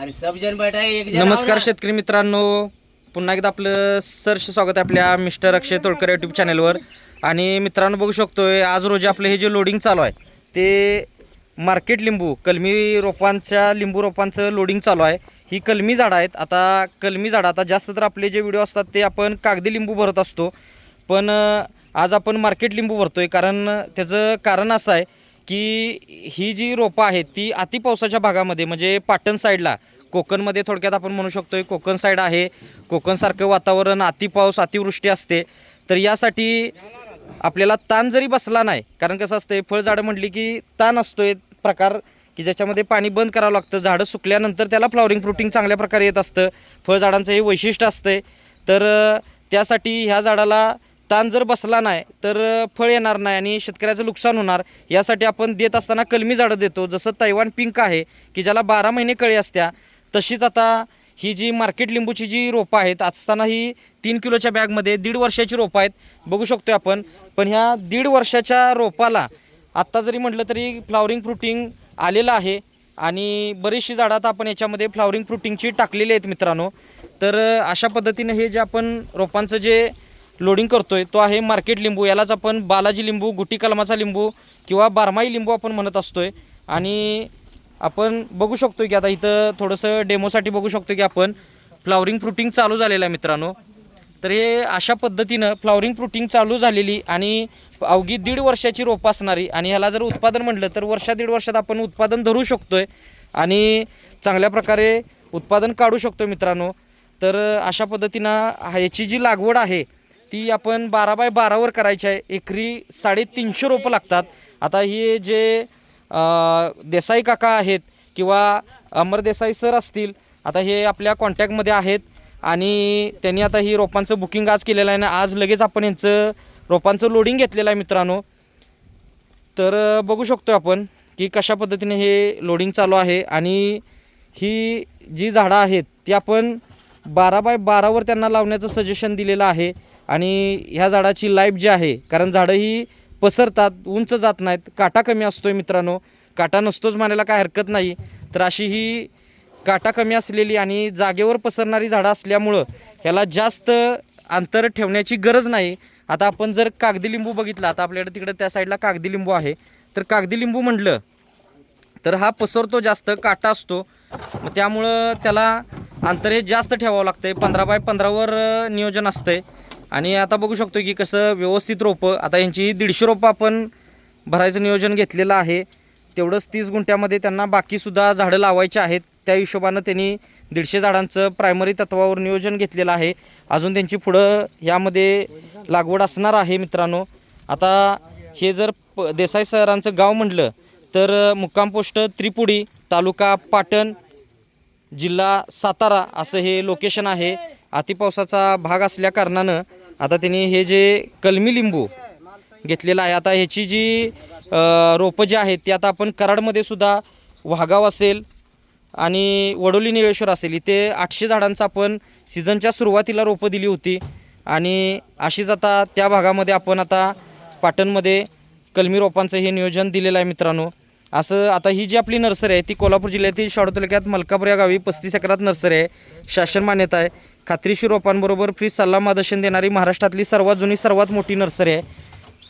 आणि सब जन बैठा एक नमस्कार. शेतकरी मित्रांनो. पुन्हा एकदा आपलं सरस स्वागत आहे आपल्या मिस्टर अक्षय तोडकर यूट्यूब चॅनलवर आणि मित्रांनो बघू शकतोय आज रोजी आपलं हे जे लोडिंग चालू आहे ते मार्केट लिंबू कलमी रोपांच्या लिंबू रोपांचं लोडिंग चालू आहे. ही कलमी झाडं आहेत. आता कलमी झाडं आता जास्त तर आपले जे व्हिडिओ असतात ते आपण कागदी लिंबू भरत असतो. पण अं, आज आपण मार्केट लिंबू भरतोय कारण त्याचं कारण असं आहे की ही जी रोपं आहेत ती अति पावसाच्या भागामध्ये म्हणजे पाटण साईडला कोकणमध्ये थोडक्यात आपण म्हणू शकतो कोकण साईड आहे कोकणसारखं वातावरण अतिपाऊस अतिवृष्टी असते तर यासाठी आपल्याला ताण जरी बसला नाही कारण कसं असतं फळझाडं म्हटली की ताण असतो एक प्रकार की ज्याच्यामध्ये पाणी बंद करावं लागतं झाडं सुकल्यानंतर त्याला फ्लॉवरिंग फ्रुटिंग चांगल्या प्रकारे येत असतं फळझाडांचं हे वैशिष्ट्य असतंय तर त्यासाठी ह्या झाडाला ताण जर बसला नाही तर फळ येणार नाही आणि शेतकऱ्याचं नुकसान होणार. यासाठी आपण देत असताना कलमी झाडं देतो. जसं तैवान पिंक आहे की ज्याला बारा महिने कळी असत्या तशीच आता ही जी मार्केट लिंबूची जी रोपं आहेत असताना ही तीन किलोच्या बॅगमध्ये दीड वर्षाची रोपं आहेत. बघू शकतो आपण. पण ह्या दीड वर्षाच्या रोपाला आत्ता जरी म्हटलं तरी फ्लावरिंग फ्रुटिंग आलेलं आहे आणि बरीचशी झाडं आता आपण याच्यामध्ये फ्लावरिंग फ्रुटिंगची टाकलेली आहेत मित्रांनो. तर अशा पद्धतीने हे जे आपण रोपांचं जे लोडिंग करतोय तो आहे मार्केट लिंबू. यालाच आपण बालाजी लिंबू गुटी कलमाचा लिंबू किंवा बारमाई लिंबू आपण म्हणत असतोय. आणि आपण बघू शकतो की आता इथं थोडंसं डेमोसाठी बघू शकतो की आपण फ्लावरिंग फ्रुटिंग चालू झालेलं आहे मित्रांनो. तर हे अशा पद्धतीनं फ्लावरिंग फ्रुटिंग चालू झालेली आणि अवघी दीड वर्षाची रोपं असणारी आणि ह्याला जर उत्पादन म्हटलं तर वर्षा दीड वर्षात आपण उत्पादन धरू शकतो आहे आणि चांगल्या प्रकारे उत्पादन काढू शकतो मित्रांनो. तर अशा पद्धतीनं ह्याची जी लागवड आहे ती आपण बारा बाय बारावर करायची आहे. एकरी साडेतीनशे रोपं लागतात. आता हे जे देसाई काका आहेत किंवा अमर देसाई सर असतील आता हे आपल्या कॉन्टॅक्टमध्ये आहेत आणि त्यांनी आता ही रोपांचं बुकिंग आज केलेलं आहे आणि आज लगेच आपण यांचं रोपांचं लोडिंग घेतलेलं आहे मित्रांनो. तर बघू शकतो आपण की कशा पद्धतीने हे लोडिंग चालू आहे आणि ही जी झाडं आहेत ती आपण बारा बाय बारावर त्यांना लावण्याचं सजेशन दिलेलं आहे. आणि ह्या झाडाची लाईफ जी आहे कारण झाडं ही पसरतात उंच जात नाहीत काटा कमी असतोय मित्रांनो. काटा नसतोच म्हणायला काय हरकत नाही. तर अशी ही काटा कमी असलेली आणि जागेवर पसरणारी झाडं असल्यामुळं ह्याला जास्त अंतर ठेवण्याची गरज नाही. आता आपण जर कागदी लिंबू बघितला आता आपल्याकडे तिकडे त्या साईडला कागदी लिंबू आहे. तर कागदी लिंबू म्हटलं तर हा पसरतो जास्त काटा असतो. मग त्यामुळं त्याला अंतर हे जास्त ठेवावं लागतंय. पंधरा बाय पंधरावर नियोजन नियोजन असतंय. आणि आता बघू शकतो की कसं व्यवस्थित रोपं आता यांची दीडशे रोपं आपण भरायचं नियोजन घेतलेलं आहे. तेवढंच तीस गुंठ्यामध्ये त्यांना बाकीसुद्धा झाडं लावायची आहेत. त्या हिशोबानं त्यांनी दीडशे झाडांचं प्रायमरी तत्वावर नियोजन घेतलेलं आहे. अजून त्यांची पुढं यामध्ये लागवड असणार आहे मित्रांनो. आता हे जर प देसाई सरांचं गाव म्हटलं तर मुक्काम पोस्ट त्रिपुडी तालुका पाटण जिल्हा सातारा असं हे लोकेशन आहे. अतिपावसाचा भाग असल्या कारणानं आता त्यांनी हे जे कलमी लिंबू घेतलेलं आहे आता ह्याची जी रोपं जी आहेत ती आता आपण कराडमध्ये सुद्धा वाघाव असेल आणि वडोली निळेश्वर असेल इथे आठशे झाडांचं आपण सीझनच्या सुरुवातीला रोपं दिली होती. आणि अशीच आता त्या भागामध्ये आपण आता पाटणमध्ये कलमी रोपांचं हे नियोजन दिलेलं आहे मित्रांनो. असं आता ही जी आपली नर्सरी आहे ती कोल्हापूर जिल्ह्यातील शाडू तालुक्यात मलकापूर या गावी पस्तीस एकरात नर्सरी आहे. शासन मान्यता आहे. खात्रीशीर रोपांबरोबर फ्री सल्ला मार्गदर्शन देणारी महाराष्ट्रातली सर्वात जुनी सर्वात मोठी नर्सरी आहे.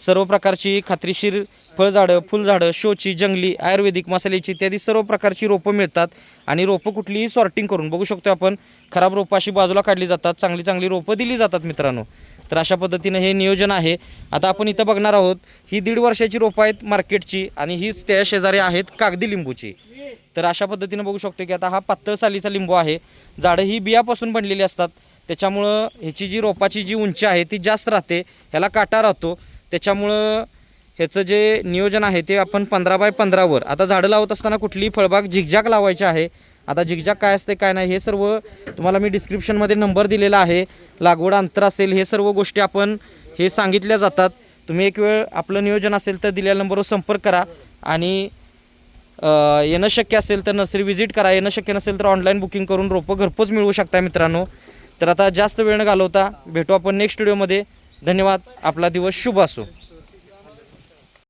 सर्व प्रकारची खात्रीशीर फळझाडं फुलझाडं शोची जंगली आयुर्वेदिक मसाल्याची इत्यादी सर्व प्रकारची रोपं मिळतात आणि रोपं कुठलीही सॉर्टिंग करून बघू शकतो आपण खराब रोपं अशी बाजूला काढली जातात चांगली चांगली रोपं दिली जातात मित्रांनो. तर अशा पद्धतीनं हे नियोजन आहे. आता आपण इथं बघणार आहोत ही दीड वर्षाची रोपं आहेत मार्केटची आणि हीच त्या शेजारी आहेत कागदी लिंबूची. तर अशा पद्धतीनं बघू शकतो की आता हा पातळ सालीचा लिंबू आहे. झाडं ही बियापासून बनलेली असतात. त्याच्यामुळं ह्याची जी रोपाची जी उंची आहे ती जास्त राहते. ह्याला काटा राहतो. त्याच्यामुळं ह्याचं जे नियोजन आहे ते आपण पंधरा बाय पंधरावर. आता झाडं लावत असताना कुठलीही फळबाग झिकझाक लावायची आहे. आता झिकझॅक काय असते काय नाही हे सर्व तुम्हाला मी डिस्क्रिप्शनमध्ये नंबर दिलेला आहे. लागवड अंतर असेल हे सर्व गोष्टी आपण हे सांगितल्या जातात. तुम्ही एक वेळ आपलं नियोजन असेल तर दिलेल्या नंबरवर संपर्क करा. आणि येणं शक्य असेल तर नर्सरी व्हिजिट करा. येणं शक्य नसेल तर ऑनलाईन बुकिंग करून रोपं घरपोच मिळवू शकता मित्रांनो. तर आता जास्त वेळ न घालवता भेटू आपण नेक्स्ट व्हिडिओमध्ये धन्यवाद. आपला दिवस शुभ असो.